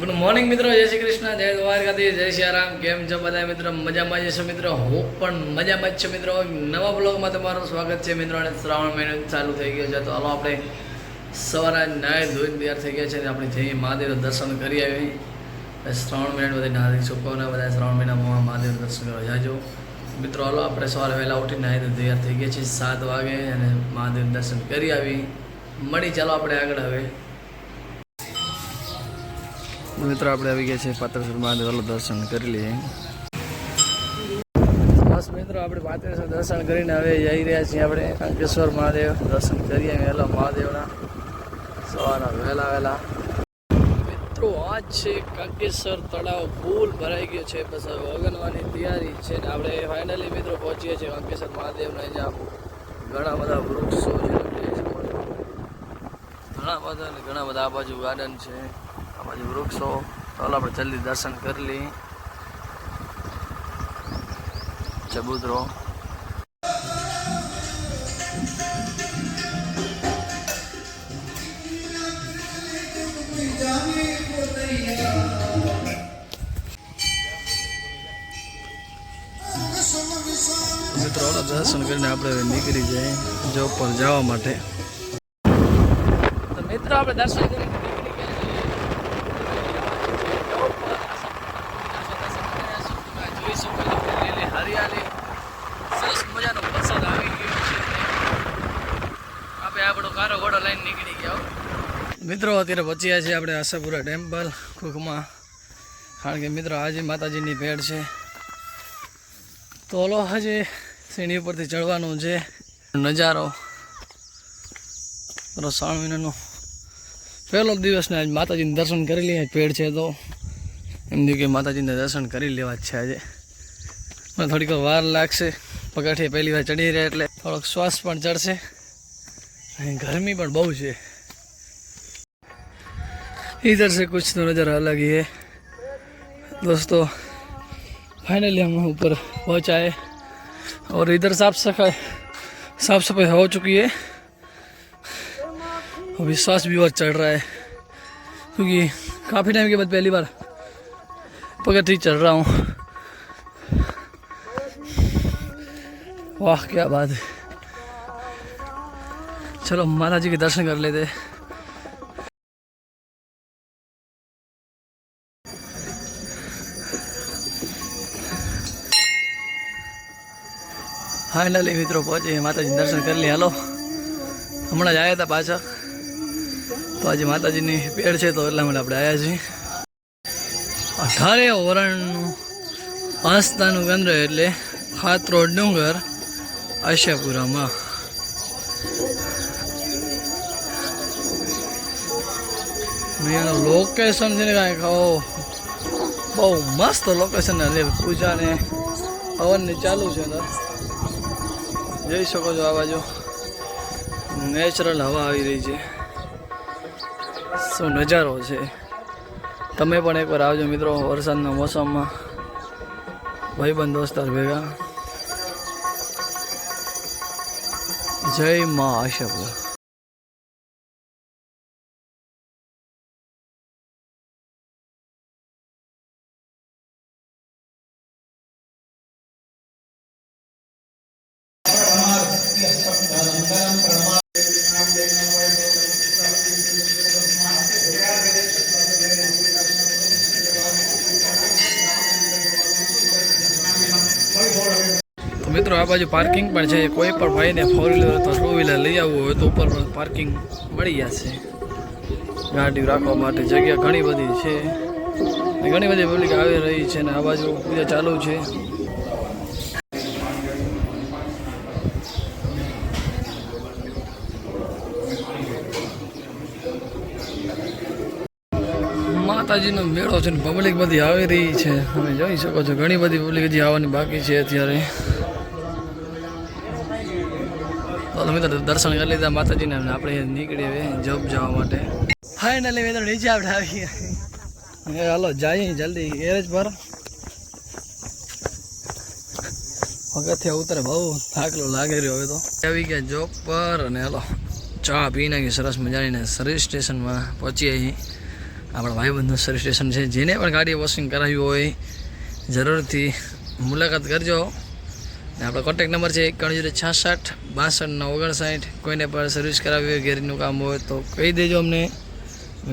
Good morning મિત્રો, જય શ્રી કૃષ્ણ, જય દ્વારકાથી જય શ્રી રામ. કેમ છો બધા મિત્રો? મજામાં જશો મિત્રો? હું પણ મજામાં જ છું મિત્રો. નવા બ્લોગમાં તમારું સ્વાગત છે મિત્રો, અને શ્રાવણ મહિનો ચાલુ થઈ ગયો છે. તો હાલો આપણે સવારે નાય ધોઈને તૈયાર થઈ ગયા છે અને આપણે જઈએ મહાદેવ દર્શન કરી આવી શ્રાવણ મહિના બધા નારી છોકરાઓને બધા શ્રાવણ મહિનામાં મહાદેવ દર્શન કરવા જાજો. મિત્રો, હાલો આપણે સવારે વહેલા ઉઠીને નાહી તૈયાર થઈ ગયા છીએ સાત વાગે અને મહાદેવ દર્શન કરી આવી. મળી ચાલો આપણે આગળ હવે. મિત્રો આપણે આવી ગયા છે પાત્રેશ્વર મહાદેવ વાલો દર્શન કરી લઈએ. બસ મિત્રો, આપણે પાત્રેશ્વર દર્શન કરીને હવે જઈ રહ્યા છીએ આપણે. કંકેશ્વર મહાદેવ દર્શન કરીએ વહેલા મહાદેવના. સવારના વહેલા વહેલા. મિત્રો આ છે કાંકેશ્વર તળાવ ફૂલ ભરાઈ ગયો છે. બસ હવે ઓગનવાની તૈયારી છે ને આપણે ફાઇનલી મિત્રો પહોંચીએ છીએ કંકેશ્વર મહાદેવના જ્યાં ઘણા બધા વૃક્ષો છે. ઘણા બધા ઘણા બધા આ બાજુ ગાર્ડન છે. બાજુ વૃક્ષો. ચાલો આપણે જલ્દી દર્શન કરી લઈએ. ચબૂતરો. મિત્રો દર્શન કરીને આપણે નીકળી જાય જોબ પર જવા માટે. મિત્રો, આપણે દર્શન કરીને નીકળી ગયા છીએ. જોઈ શકો છો લીલી હરિયાળી સરસ મજાનો વરસાદ આવી ગયો છે આપણે આપણો કારો ઘોડો લઈને નીકળી ગયા હો. મિત્રો, અત્યારે પહોંચ્યા છીએ આપણે આશાપુરા ટેમ્પલ કુકમાં. કારણ કે મિત્રો, આજે માતાજીની ભેટ છે. તો ઓલો આજે સીણી ઉપરથી ચડવાનું છે. નજારો. શ્રાવણ મહિનાનો પહેલો દિવસને આજે માતાજીને દર્શન કરી લઈએ પેડ છે તો. એમ થયું કે માતાજીને દર્શન કરી લેવા જ છે આજે. મને થોડીક વાર લાગશે. પગાઠીએ પહેલી વાર ચડી રહ્યા એટલે થોડોક શ્વાસ પણ ચડશે. અને ગરમી પણ બહુ છે. इधर से कुछ तो नज़र अलग ही है। दोस्तों फाइनली हम ऊपर पहुँच आए और इधर साफ़ सफ़ाई साफ़ सफ़ाई हो चुकी है। अभी श्वास भी और चढ़ रहा है, क्योंकि काफ़ी टाइम के बाद पहली बार पगथी चढ़ रहा हूँ। वाह, क्या बात है। चलो माता जी के दर्शन कर लेते हैं। ફાઇનલી મિત્રો, પહોંચી માતાજી દર્શન કરી લે હાલો. હમણાં જ આવ્યા હતા પાછા. તો આજે માતાજીની પેડ છે તો એટલા માટે આપણે આવ્યા છીએ. અઢારે વરણનું આસ્થાનું કેન્દ્ર એટલે ખાતરોડ ડુંગર આશાપુરામાં. એનું લોકેશન છે ને કાંઈક ઓ બહુ મસ્ત લોકેશન એટલે પૂજા ને હવન ચાલુ છે અંદર. જોઈ શકો છો આ બાજુ. નેચરલ હવા આવી રહી છે. શું નજારો છે? તમે પણ એકવાર આવજો મિત્રો વરસાદના મોસમમાં. ભાઈબંધ દોસ્તાર ભેગા. જય મા આશાપુર. મિત્રો, આ બાજુ પાર્કિંગ પણ છે. કોઈ પણ ભાઈને ફોર વ્હીલર અથવા ટુ વ્હીલર લઈ આવવું હોય તો ઉપર પણ પાર્કિંગ મળી જશે. ગાડી રાખવા માટે જગ્યા ઘણી બધી છે. ઘણી બધી પબ્લિક આવી રહી છે ને આ બાજુ પૂજા ચાલુ છે. માતાજીનો મેળો છે ને પબ્લિક બધી આવી રહી છે. તમે જોઈ શકો છો, ઘણી બધી પબ્લિક હજી આવવાની બાકી છે અત્યારે. તો મિત્રો દર્શન કરી લીધા માતાજીને આપણે નીકળીએ હવે જોબ જવા માટે. ફાઇનલી મિત્રો નીચે આપણે આવી હાલો જઈએ જલ્દી એરેજ પર. પગથિયા ઉતરે, બહુ થાકલો લાગી રહ્યો હવે તો. આવી ગયા જોબ પર અને હાલો, ચા પી નાખી સરસ મજાની સર્વિસ સ્ટેશનમાં પહોંચી અહીં. આપણા ભાઈબંધનું સર્વિસ સ્ટેશન છે, જેને પણ ગાડી વોશિંગ કરાવ્યું હોય, જરૂરથી મુલાકાત કરજો. ને આપણો કોન્ટેક્ટ નંબર છે એકાણું જીરો છાસઠ, બાસઠ, ઓગણસાઠ. કોઈને પણ સર્વિસ કરાવી હોય, ઘેરીનું કામ હોય તો કહી દેજો અમને.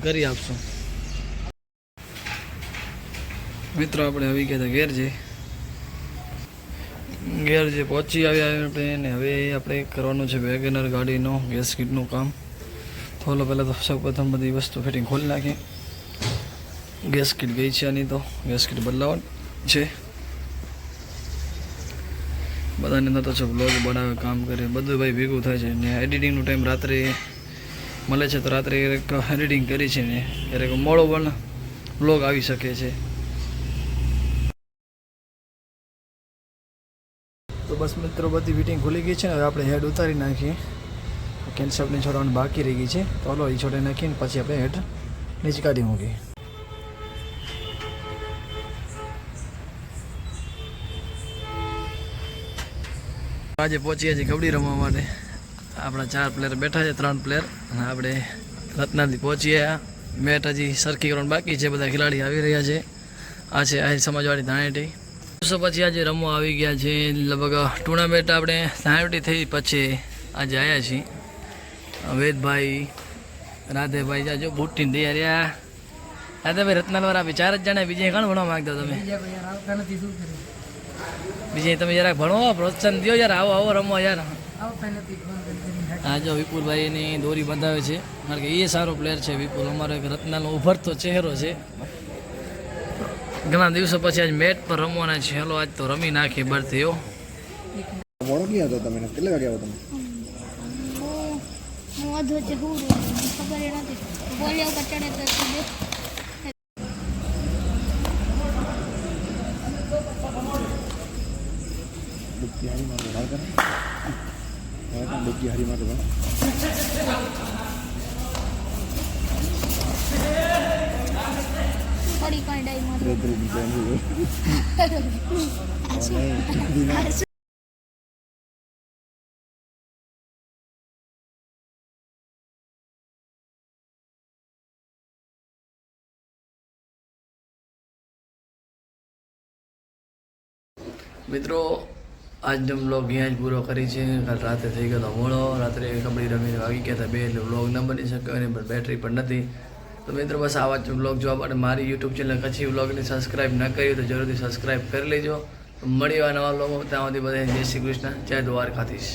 કરી આપશું. મિત્રો આપણે આવી ગયા હતા ઘેર છે ઘેર જે પહોંચી આવ્યા આપણે ને હવે આપણે કરવાનું છે વેગનર ગાડીનો ગેસ કીટનું કામ. થોડો પહેલાં તો સૌ પ્રથમ બધી વસ્તુ ફિટિંગ ખોલી નાખી. ગેસ કીટ ગઈ છે આની તો. ગેસ કીટ બદલાવવાની છે. બધાને નતો છે બ્લોગ બનાવે, કામ કરે બધું ભાઈ ભેગું થાય છે ને એડિટિંગનો ટાઈમ રાત્રે મળે છે તો રાત્રે એડિટિંગ કરી છે ને ક્યારેક મોડો પણ બ્લોગ આવી શકે છે. તો બસ મિત્રો, બધી ફિટિંગ ખુલી ગઈ છે ને, હવે આપણે હેડ ઉતારી નાખીએ. કેન્સરની છોડવાની બાકી રહી ગઈ છે. તો હલો એ છોડે નાખીને પછી આપણે હેડ નીચે કાઢી મૂકીએ. આજે પહોંચીએ છીએ કબડ્ડી રમવા માટે. આપણા ચાર પ્લેયર બેઠા છે, ત્રણ પ્લેયર અને આપણે રત્નાથી પહોંચીએ મેચ હજી સરખી કરવાનું બાકી છે, બધા ખેલાડી આવી રહ્યા છે. આ છે આહિર સમાજવાળી ધાણેટી દિવસો પછી આજે રમવા આવી ગયા છે, લગભગ ટુર્નામેન્ટ આપણે ધાણેટી થઈ પછી આજે આવ્યા છીએ. વેદભાઈ રાધેભાઈ જાજો બુટ્ટીને તૈયારી આ રાધેભાઈ રત્નાલવાળા ચાર જ જણા બીજે ઘણું ભણવા માંગતા તમે? બીજે તમે જરાક ભણો પ્રોત્સાહન દો યાર આવો આવો રમો યાર. હા જો વિપુલભાઈની દોરી બંધાવે છે કારણ કે એ સારો પ્લેયર છે વિપુલ. અમારો એક રત્નાનો ઉભરતો ચહેરો છે. ઘણા દિવસો પછી આજ મેચ પર રમવાના છે. હેલો આજ તો રમી નાખી બરથી હો. મોડો ક્યાં હતો તમે? કેટલા વાગે આવો તમે? હું હું અધો છે હું ખબર નથી. બોલ્યો કચડે તો સીધે ડૂબકી હારી મારો ભાવ કરે. હવે પણ ડૂબકી હારી મારો. ભાવ થોડી કઈ ડાઈ માં ધીરે ધીરે નીચે આવી ગયો. મિત્રો આજનો બ્લોગ અહીંયા જ પૂરો કરી છે. કાલ રાતે થઈ ગયો મોડો રાત્રે કબડ્ડી રમીને વાગી ગયા હતા બે, એટલે બ્લોગ ન બની શક્યો પર બેટરી પણ નથી. તો મિત્રો બસ આવા જ બ્લોગ જોવા માટે મારી યુટ્યુબ ચેનલ કચ્છી બ્લોગને સબસ્ક્રાઇબ ન કર્યું તો જરૂરથી સબસ્ક્રાઇબ કરી લેજો. મળી આ નવા બ્લોગમાં ત્યાં સુધી બધા જય શ્રી કૃષ્ણ. જય દ્વારકાધીશ.